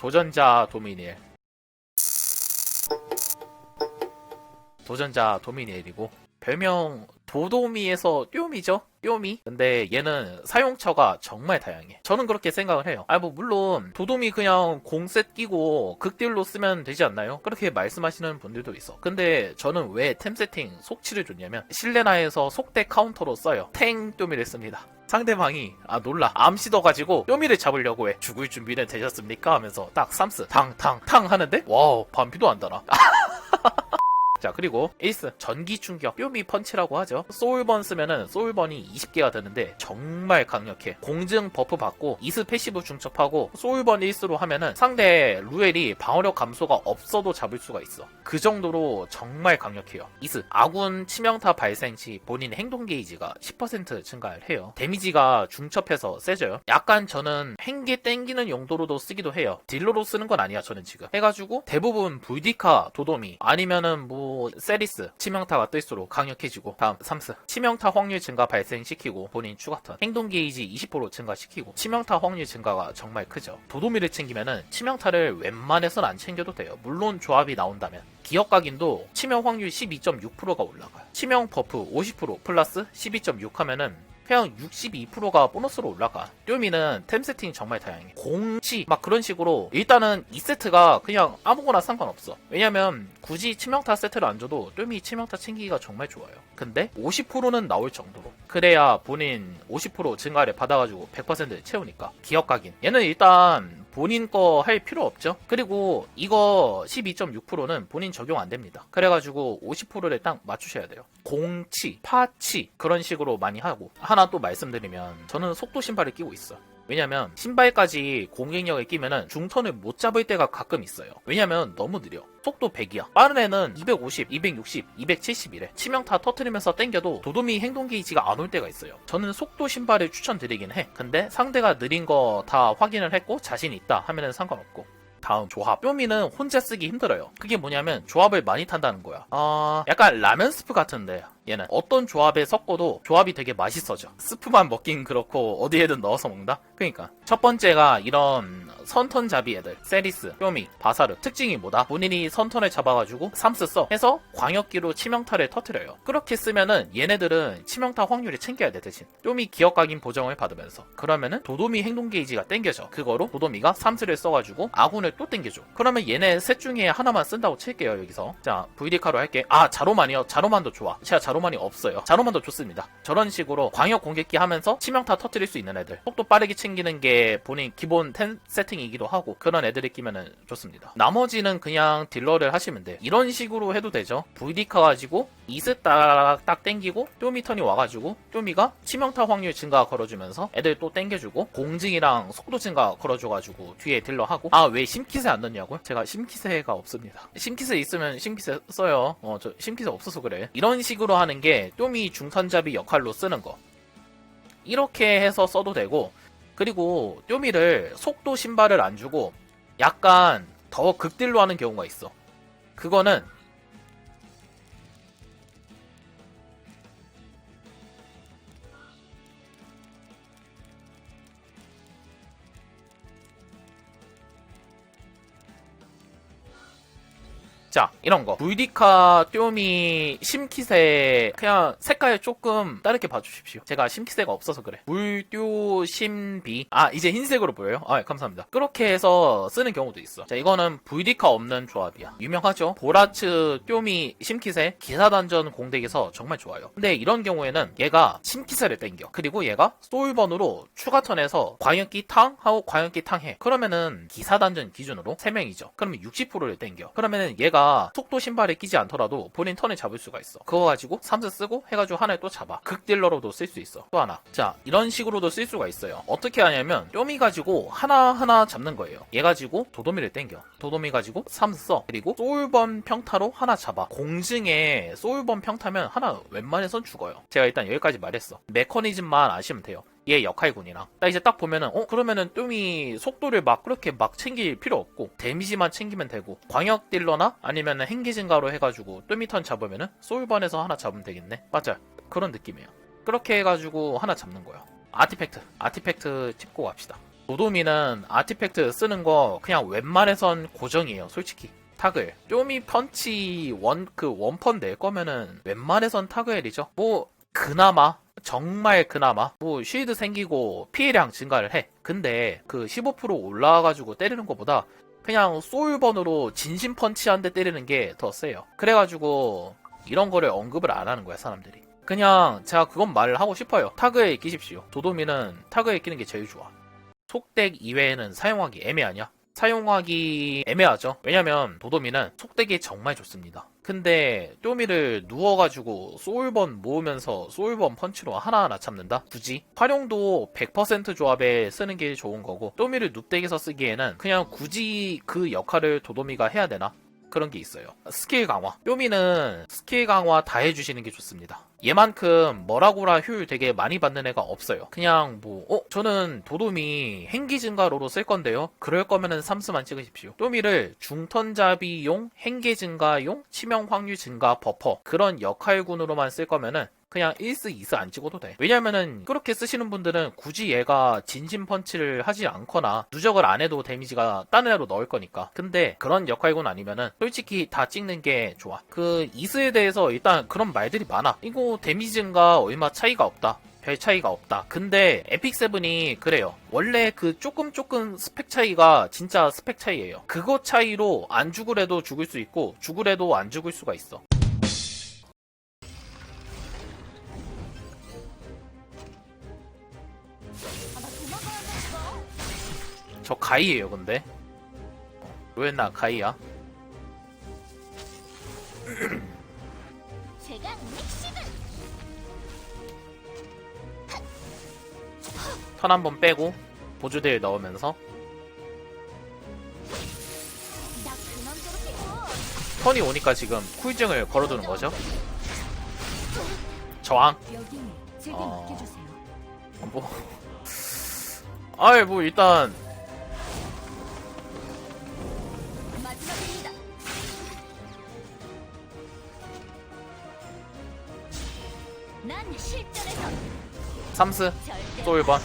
도전자 도미니엘 도전자 도미니엘이고 별명 도도미에서 뀨미죠? 뀨미? 근데 얘는 사용처가 정말 다양해. 저는 그렇게 생각을 해요. 아, 뭐, 물론, 도도미 그냥 공셋 끼고 극딜로 쓰면 되지 않나요? 그렇게 말씀하시는 분들도 있어. 근데 저는 왜 템 세팅 속치를 줬냐면, 실레나에서 속대 카운터로 써요. 탱 뀨미를 씁니다. 상대방이 아 놀라 암시더 가지고 뀨미를 잡으려고 해 죽을 준비는 되셨습니까 하면서 딱 삼스 탕탕탕 하는데 와우 반피도 안 달아 자 그리고 에이스 전기 충격 뀨미 펀치라고 하죠. 소울번 쓰면은 소울번이 20개가 되는데 정말 강력해. 공증 버프 받고 이스 패시브 중첩하고 소울번 에이스로 하면은 상대 루엘이 방어력 감소가 없어도 잡을 수가 있어. 그 정도로 정말 강력해요. 이스 아군 치명타 발생 시 본인 행동 게이지가 10% 증가를 해요. 데미지가 중첩해서 세져요. 약간 저는 행계 땡기는 용도로도 쓰기도 해요. 딜러로 쓰는 건 아니야 저는 지금. 해가지고 대부분 불디카 도도미 아니면은 뭐 세리스 치명타가 뜰수록 강력해지고 다음 삼스. 치명타 확률 증가 발생시키고 본인 추가턴. 행동 게이지 20% 증가시키고 치명타 확률 증가가 정말 크죠. 도도미를 챙기면은 치명타를 웬만해선 안 챙겨도 돼요. 물론 조합이 나온다면. 기억 각인도 치명 확률 12.6%가 올라가요. 치명 버프 50% 플러스 12.6 하면은 그냥 62%가 보너스로 올라가. 뀨미는 템 세팅 정말 다양해. 공치 막 그런 식으로 일단은 이 세트가 그냥 아무거나 상관없어. 왜냐면 굳이 치명타 세트를 안 줘도 뀨미 치명타 챙기기가 정말 좋아요. 근데 50%는 나올 정도로. 그래야 본인 50% 증가를 받아가지고 100% 채우니까. 기억 각인. 얘는 일단 본인 거 할 필요 없죠. 그리고 이거 12.6%는 본인 적용 안 됩니다. 그래가지고 50%를 딱 맞추셔야 돼요. 공치, 파치 그런 식으로 많이 하고 하나 또 말씀드리면 저는 속도 신발을 끼고 있어. 왜냐면 신발까지 공격력을 끼면은 중턴을 못 잡을 때가 가끔 있어요. 왜냐면 너무 느려. 속도 100이야. 빠른 애는 250, 260, 270이래. 치명타 터트리면서 땡겨도 도도미 행동 게이지가 안 올 때가 있어요. 저는 속도 신발을 추천드리긴 해. 근데 상대가 느린 거 다 확인을 했고 자신 있다 하면은 상관없고. 다음 조합 뾰미는 혼자 쓰기 힘들어요 그게 뭐냐면 조합을 많이 탄다는 거야 아 약간 라면 스프 같은데 얘는 어떤 조합에 섞어도 조합이 되게 맛있어져. 스프만 먹긴 그렇고 어디에든 넣어서 먹는다? 그러니까. 첫 번째가 이런 선턴잡이 애들. 세리스 뾰미 바사르. 특징이 뭐다? 본인이 선턴을 잡아가지고 삼스 써. 해서 광역기로 치명타를 터트려요. 그렇게 쓰면은 얘네들은 치명타 확률을 챙겨야 돼 대신. 뾰미 기억각인 보정을 받으면서. 그러면은 도도미 행동 게이지가 땡겨져. 그거로 도도미가 삼스를 써가지고 아군을 또 땡겨줘. 그러면 얘네 셋 중에 하나만 쓴다고 칠게요 여기서. 자 VD카로 할게. 아 자로만이요? 자로만도 좋아. 제가 자로 만이 없어요. 자로만도 좋습니다. 저런 식으로 광역 공격기 하면서 치명타 터트릴 수 있는 애들. 속도 빠르게 챙기는 게 본인 기본 텐 세팅이기도 하고 그런 애들이 끼면은 좋습니다. 나머지는 그냥 딜러를 하시면 돼 이런 식으로 해도 되죠. VD카 가지고 이스 딱, 딱 땡기고 뀨미 턴이 와가지고 뀨미가 치명타 확률 증가 걸어주면서 애들 또 땡겨주고 공증이랑 속도 증가 걸어줘가지고 뒤에 딜러 하고. 아 왜 심키세 안 넣냐고요? 제가 심키세가 없습니다. 심키세 있으면 심키세 써요. 어 저 심키세 없어서 그래. 이런 식으로 하는 게 뀨미 중선잡이 역할로 쓰는 거. 이렇게 해서 써도 되고 그리고 뀨미를 속도 신발을 안 주고 약간 더 극딜로 하는 경우가 있어. 그거는 자 이런 거. 불디카 뀨미 심키세 그냥 색깔 조금 다르게 봐주십시오. 제가 심키세가 없어서 그래. 물뀨 심비. 아 이제 흰색으로 보여요? 아 감사합니다. 그렇게 해서 쓰는 경우도 있어. 자 이거는 불디카 없는 조합이야. 유명하죠? 보라츠 뀨미 심키세 기사단전 공덱에서 정말 좋아요. 근데 이런 경우에는 얘가 심키세를 땡겨. 그리고 얘가 소울번으로 추가 턴에서 광역기 탕 하고 광역기 탕해. 그러면은 기사단전 기준으로 3명이죠. 그러면 60%를 땡겨. 그러면은 얘가 속도 신발에 끼지 않더라도 본인 턴을 잡을 수가 있어. 그거 가지고 삼스 쓰고 해가지고 하나를 또 잡아. 극딜러로도 쓸 수 있어. 또 하나. 자, 이런 식으로도 쓸 수가 있어요. 어떻게 하냐면 뀨미 가지고 하나하나 잡는 거예요. 얘 가지고 도도미를 땡겨. 도도미 가지고 삼스 써. 그리고 소울번 평타로 하나 잡아. 공증에 소울번 평타면 하나 웬만해선 죽어요. 제가 일단 여기까지 말했어. 메커니즘만 아시면 돼요. 얘 역할군이랑 딱 이제 딱 보면은 어 그러면은 뀨미 속도를 막 그렇게 막 챙길 필요 없고 데미지만 챙기면 되고 광역 딜러나 아니면은 행기 증가로 해가지고 뀨미 턴 잡으면은 소울번에서 하나 잡으면 되겠네 맞아 그런 느낌이에요 그렇게 해가지고 하나 잡는 거예요 아티팩트 아티팩트 짚고 갑시다 도도미는 아티팩트 쓰는 거 그냥 웬만해선 고정이에요, 솔직히. 타글. 쪼미 펀치 원, 그 원펀 낼 거면은 웬만해선 타그엘이죠. 뭐, 그나마. 정말 그나마. 뭐, 쉴드 생기고 피해량 증가를 해. 근데 그 15% 올라와가지고 때리는 것보다 그냥 소울번으로 진심 펀치 한대 때리는 게 더 세요. 그래가지고 이런 거를 언급을 안 하는 거야, 사람들이. 그냥 제가 그건 말을 하고 싶어요. 타그에 끼십시오. 도도미는 타그에 끼는 게 제일 좋아. 속덱 이외에는 사용하기 애매하냐? 사용하기 애매하죠. 왜냐면 도도미는 속덱이 정말 좋습니다. 근데 똠미를 누워가지고 소울번 모으면서 소울번 펀치로 하나하나 잡는다? 굳이? 활용도 100% 조합에 쓰는 게 좋은 거고 똠미를 눕덱에서 쓰기에는 그냥 굳이 그 역할을 도도미가 해야 되나? 그런 게 있어요. 스킬 강화. 뾰미는 스킬 강화 다 해주시는 게 좋습니다. 얘만큼 뭐라고라 효율 되게 많이 받는 애가 없어요. 그냥 뭐, 어, 저는 도도미 행기 증가로로 쓸 건데요. 그럴 거면은 삼스만 찍으십시오. 뾰미를 중턴잡이용, 행기 증가용, 치명 확률 증가 버퍼 그런 역할군으로만 쓸 거면은 그냥 1스, 2스 안 찍어도 돼. 왜냐면은 그렇게 쓰시는 분들은 굳이 얘가 진심 펀치를 하지 않거나 누적을 안 해도 데미지가 다른 애로 넣을 거니까. 근데 그런 역할군 아니면은 솔직히 다 찍는 게 좋아. 그 2스에 대해서 일단 그런 말들이 많아. 이거 데미지 증가 얼마 차이가 없다. 별 차이가 없다. 근데 에픽 세븐이 그래요. 원래 그 조금 조금 스펙 차이가 진짜 스펙 차이예요. 그거 차이로 안 죽으래도 죽을 수 있고 죽으래도 안 죽을 수가 있어. 저 가이예요, 근데. 어, 로엔나 가이야. 제가 닉시드. 턴 한 번 빼고 보조대를 넣으면서 나 그만 저렇게 턴이 오니까 지금 쿨증을 걸어두는 거죠. 저항. 여기는 제게 어. 맡겨주세요. 뭐. 아이, 뭐, 일단, 삼스, 또 1번.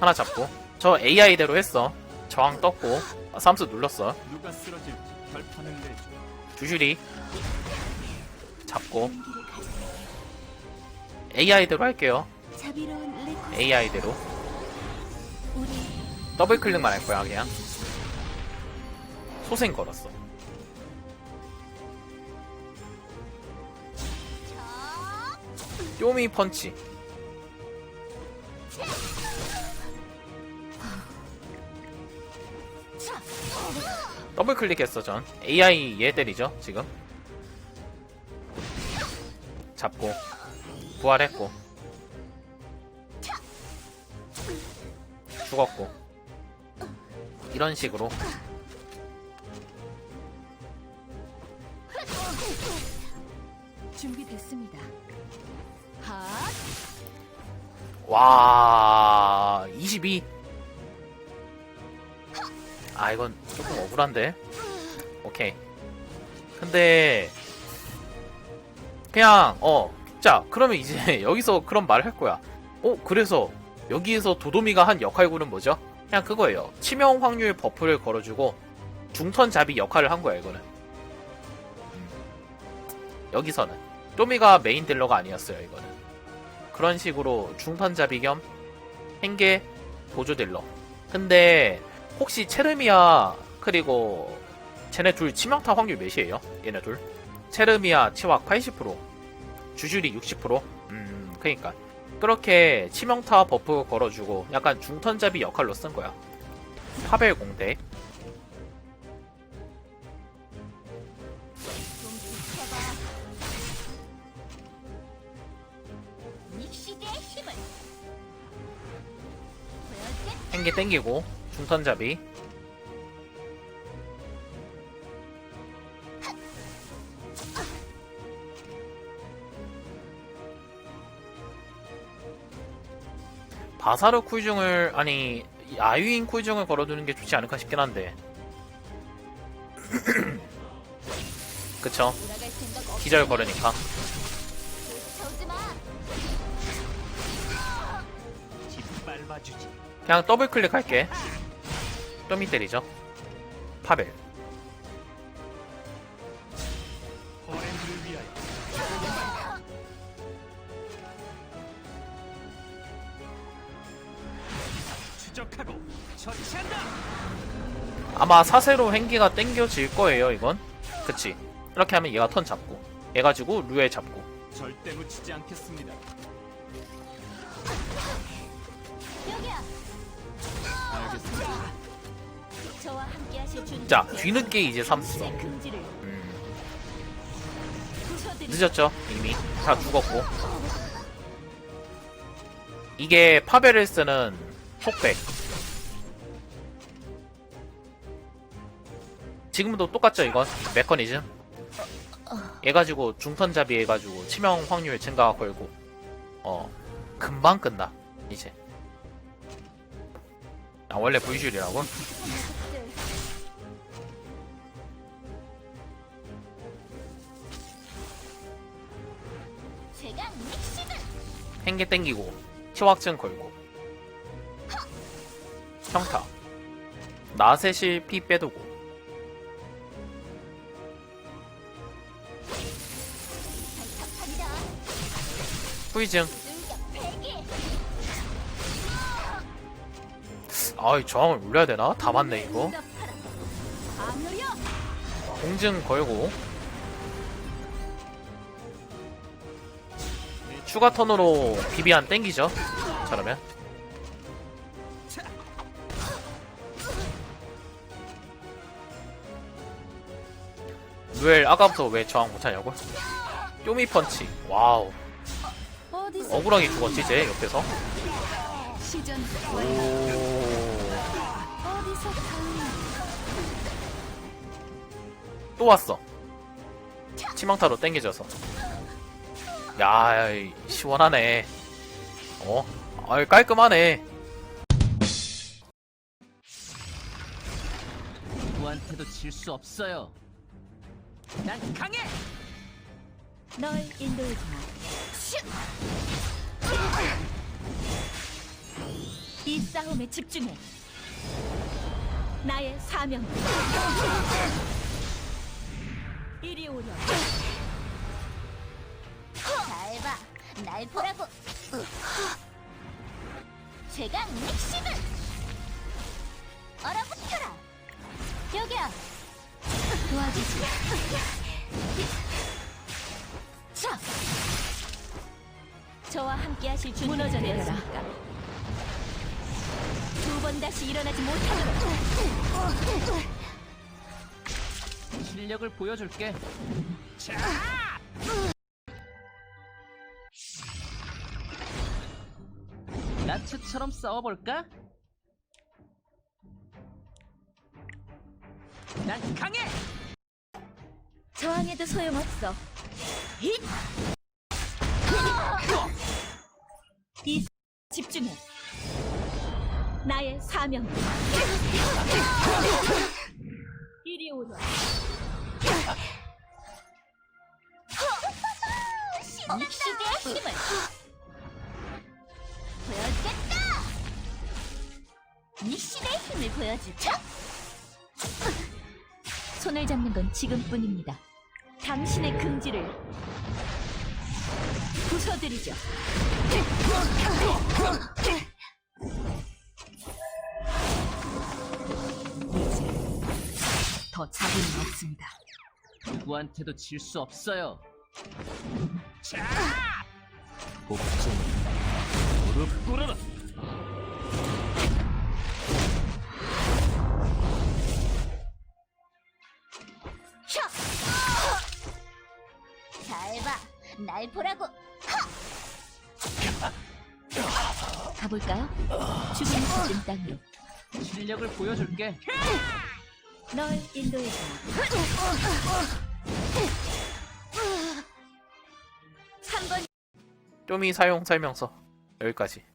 하나 잡고. 저 AI대로 했어. 저항 떴고. 아, 삼스 눌렀어. 주슈리. 잡고. AI대로 할게요. AI대로. 더블 클릭만 할 거야, 그냥. 소생 걸었어. 저 똠미 펀치. 더블 클릭했어 전. AI 얘 때리죠 지금. 잡고. 부활했고. 죽었고. 이런 식으로. 준비됐습니다. 하 와, 22. 아, 이건 조금 억울한데. 오케이. 근데, 그냥, 어, 자, 그러면 이제 여기서 그런 말을 할 거야. 어, 그래서 여기에서 도도미가 한 역할군은 뭐죠? 그냥 그거예요. 치명 확률 버프를 걸어주고 중턴 잡이 역할을 한 거야, 이거는. 음. 여기서는. 도미가 메인 딜러가 아니었어요, 이거는. 그런 식으로 중턴잡이 겸 행계 보조 딜러. 근데 혹시 체르미아 그리고 쟤네 둘 치명타 확률 몇이에요? 얘네 둘? 체르미아 치확 80%, 주주리 60%. 음, 그니까 그렇게 치명타 버프 걸어주고 약간 중턴잡이 역할로 쓴 거야. 파벨 공대. 행계 땡기고 중턴잡이. 바사르 쿨중을 아니 아유인 쿨중을 걸어두는 게 좋지 않을까 싶긴 한데 그쵸. 기절 걸으니까 그냥 더블 클릭할게. 똠이 때리죠. 파벨. 아마 사세로 행기가 땡겨질 거예요, 이건. 그치. 이렇게 하면 얘가 턴 잡고. 얘 가지고 루에 잡고. 절대 놓치지 않겠습니다. 자, 뒤늦게 이제 삼수. 음. 늦었죠, 이미. 다 죽었고. 이게 파벨을 쓰는 톡백. 지금도 똑같죠, 이건? 메커니즘? 얘 가지고 중턴잡이 해가지고 치명 확률 증가 걸고. 어, 금방 끝나, 이제. 아, 원래 V줄이라고? 행계 땡기고 치확증 걸고 평타 나셋이 피 빼두고. 후이증. 아이 저항을 올려야 되나? 다 맞네 이거. 공증 걸고 추가 턴으로 비비안 땡기죠 저러면 루엘 아까부터 왜 저항 못하냐고? 쪼미 펀치 와우 억울하게 죽었지 쟤 옆에서 오또 왔어. 치망타로 땡겨져서. 야, 이 시원하네. 어? 아이, 깔끔하네. 누구한테도 질 수 없어요. 난 강해. 널 인도해주마. 이 싸움에 집중해. 나의 사명. 이리 오렴. 날 보라고. 제가 믹시드. 얼어붙어라. 여기야. 도와주지. 자. 저와 함께하실 준 무너져 내렸습니까? 두번 다시 일어나지 못하도록. 실력을 보여줄게. 나 츠처럼 싸워볼까? 난 강해. 저항해도 소용없어. 힛! 이 집중해. 나의 사명. 이리 오렴. 이 시대의 힘을 이 시대의 힘을 보여주자. 손을 잡는 건 지금뿐입니다. 당신의 금지를 부숴드리죠. 이제 더 자비는 없습니다. 누구한테도 질 수 없어요. 복종 무릎 꿇어라. 날 보라고. 가볼까요? 죽음의 젖은 땅으로 실력을 보여줄게. 널 인도해줘. 한번 쪼미 사용 설명서. 여기까지.